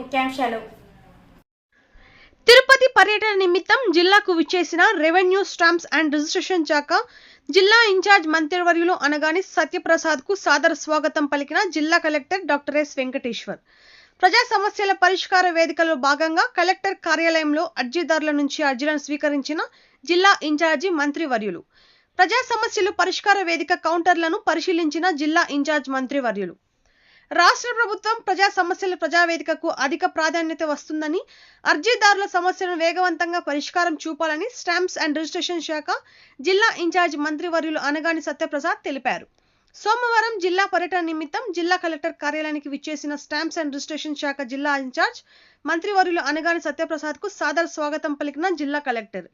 ముఖ్యాంశాలు. తిరుపతి పర్యటన నిమిత్తం జిల్లాకు విచ్చేసిన రెవెన్యూ స్టాంప్స్ అండ్ రిజిస్ట్రేషన్ శాఖ జిల్లా ఇన్ఛార్జ్ మంత్రివర్యులు అనగానే సత్యప్రసాద్కు సాదర స్వాగతం పలికిన జిల్లా కలెక్టర్ డాక్టర్ ఎస్ వెంకటేశ్వర్. ప్రజా సమస్యల పరిష్కార వేదికలో భాగంగా కలెక్టర్ కార్యాలయంలో అర్జీదారుల నుంచి అర్జీలను స్వీకరించిన జిల్లా ఇన్ఛార్జి మంత్రివర్యులు. ప్రజా సమస్యలు పరిష్కార వేదిక కౌంటర్లను పరిశీలించిన జిల్లా ఇన్ఛార్జ్ మంత్రివర్యులు. రాష్ట్ర ప్రభుత్వం ప్రజా సమస్యల ప్రజావేదికకు అధిక ప్రాధాన్యత వస్తుందని అర్జీదారుల సమస్యలను వేగవంతంగా పరిష్కారం చూపాలని స్టాంప్స్ అండ్ రిజిస్ట్రేషన్ శాఖ జిల్లా ఇన్ఛార్జ్ మంత్రివర్యులు అనగాని సత్యప్రసాద్ తెలిపారు. సోమవారం జిల్లా పర్యటన నిమిత్తం జిల్లా కలెక్టర్ కార్యాలయానికి విచ్చేసిన స్టాంప్స్ అండ్ రిజిస్ట్రేషన్ శాఖ జిల్లా ఇన్ఛార్జ్ మంత్రివర్యులు అనగాని సత్యప్రసాద్కు సాదర స్వాగతం పలికిన జిల్లా కలెక్టర్.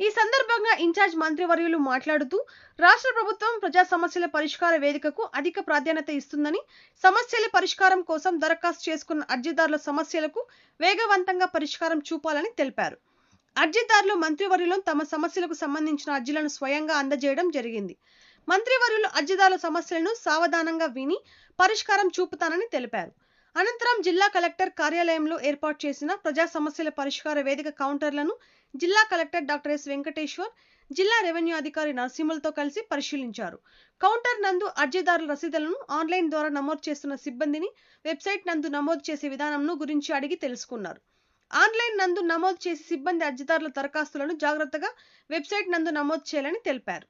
ఈ సందర్భంగా ఇన్ఛార్జ్ మంత్రివర్యులు మాట్లాడుతూ రాష్ట్ర ప్రభుత్వం ప్రజా సమస్యల పరిష్కార వేదికకు అధిక ప్రాధాన్యత ఇస్తుందని సమస్యల పరిష్కారం కోసం దరఖాస్తు చేసుకున్న అర్జీదారుల సమస్యలకు వేగవంతంగా పరిష్కారం చూపాలని తెలిపారు. అర్జీదారులు మంత్రివర్యులు తమ సమస్యలకు సంబంధించిన అర్జీలను స్వయంగా అందజేయడం జరిగింది. మంత్రివర్యులు అర్జీదారుల సమస్యలను సావధానంగా విని పరిష్కారం చూపుతానని తెలిపారు. అనంతరం జిల్లా కలెక్టర్ కార్యాలయంలో ఏర్పాటు చేసిన ప్రజా సమస్యల పరిష్కార వేదిక కౌంటర్లను జిల్లా కలెక్టర్ డాక్టర్ ఎస్ వెంకటేశ్వర్ జిల్లా రెవెన్యూ అధికారి నరసింహులతో కలిసి పరిశీలించారు. కౌంటర్ నందు అర్జీదారుల రసీదులను ఆన్లైన్ ద్వారా నమోదు చేస్తున్న సిబ్బందిని వెబ్సైట్ నందు నమోదు చేసే విధానంను గురించి అడిగి తెలుసుకున్నారు. ఆన్లైన్ నందు నమోదు చేసి సిబ్బంది అర్జీదారుల దరఖాస్తులను జాగ్రత్తగా వెబ్సైట్ నందు నమోదు చేయాలని తెలిపారు.